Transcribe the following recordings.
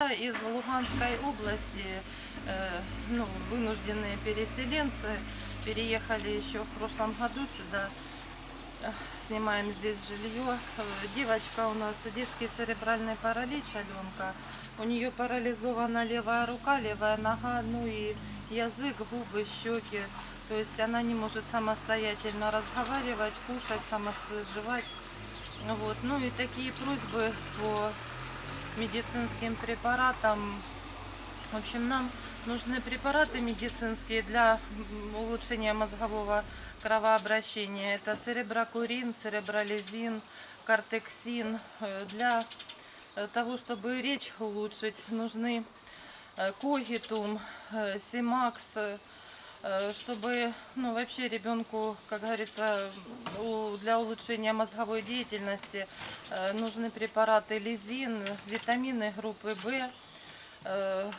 Из Луганской области э, ну, вынужденные переселенцы переехали еще в прошлом году сюда. Снимаем здесь жилье. Э, Девочка у нас детский церебральный паралич, Аленка. У нее парализована левая рука, левая нога, ну и язык, губы, щеки. То есть она не может самостоятельно разговаривать, кушать, саможевать. Вот. Ну и такие просьбы по медицинским препаратам. В общем, нам нужны препараты медицинские для улучшения мозгового кровообращения. Это цереброкурин, церебролизин, кортексин. Э, Для э, того, чтобы речь улучшить, нужны э, когитум, симакс, чтобы ну, вообще ребенку, как говорится, для улучшения мозговой деятельности э, нужны препараты лизин, витамины группы В. Э,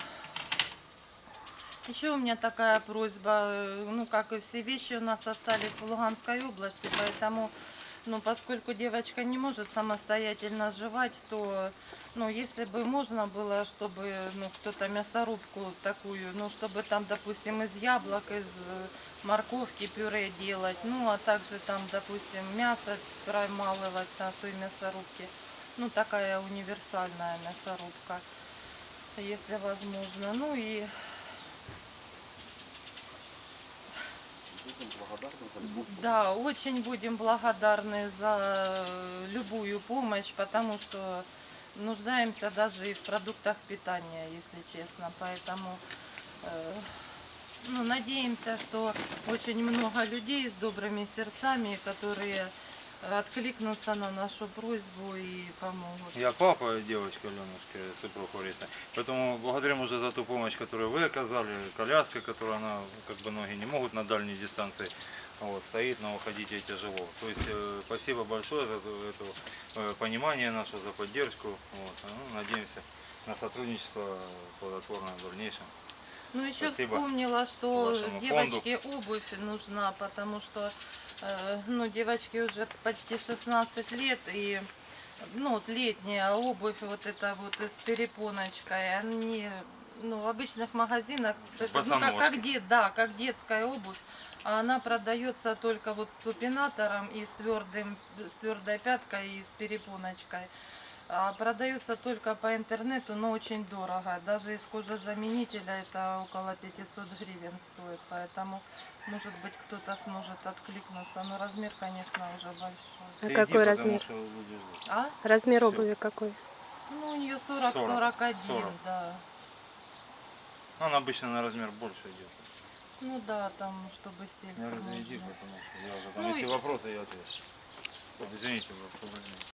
Еще у меня такая просьба, э, ну как и все вещи у нас остались в Луганской области, поэтому, ну поскольку девочка не может самостоятельно жевать, то, ну если бы можно было, чтобы, ну кто-то мясорубку такую, ну чтобы там, допустим, из яблок, из э, морковки пюре делать, ну а также там, допустим, мясо промалывать на той мясорубке, ну такая универсальная мясорубка, если возможно, ну и Да, очень будем благодарны за любую помощь, потому что нуждаемся даже и в продуктах питания, если честно. Поэтому э, ну, надеемся, что очень много людей с добрыми сердцами, которые откликнутся на нашу просьбу и помогут. Я папа девочки Аленушки, супруг Ларисы. Поэтому благодарим уже за ту помощь, которую вы оказали. Коляска, которую она, как бы ноги не могут на дальней дистанции. Вот, стоит, но уходить ей тяжело. То есть э, спасибо большое за эту, э, понимание наше, за поддержку. Вот, ну, надеемся на сотрудничество плодотворное в дальнейшем. Ну, еще Спасибо вспомнила, что девочке обувь нужна, потому что, ну, девочке уже почти 16 лет, и, ну, вот летняя обувь, вот эта вот с перепоночкой, они, ну, в обычных магазинах, ну, как, как де- да, как детская обувь, а она продается только вот с супинатором и с, твердым, с твердой пяткой и с перепоночкой. А продается только по интернету, но очень дорого. Даже из кожезаменителя это около 500 гривен стоит. Поэтому, может быть, кто-то сможет откликнуться. Но размер, конечно, уже большой. А Ты какой иди, размер? А? Размер Всё. обуви какой? Ну, у нее 40, 40-41, 40. да. Ну, Она обычно на размер больше идет. Ну да, там, чтобы стиль. Я говорю, иди, потому что я уже там, Ну если и- вопросы, я отвечу. Извините, извините.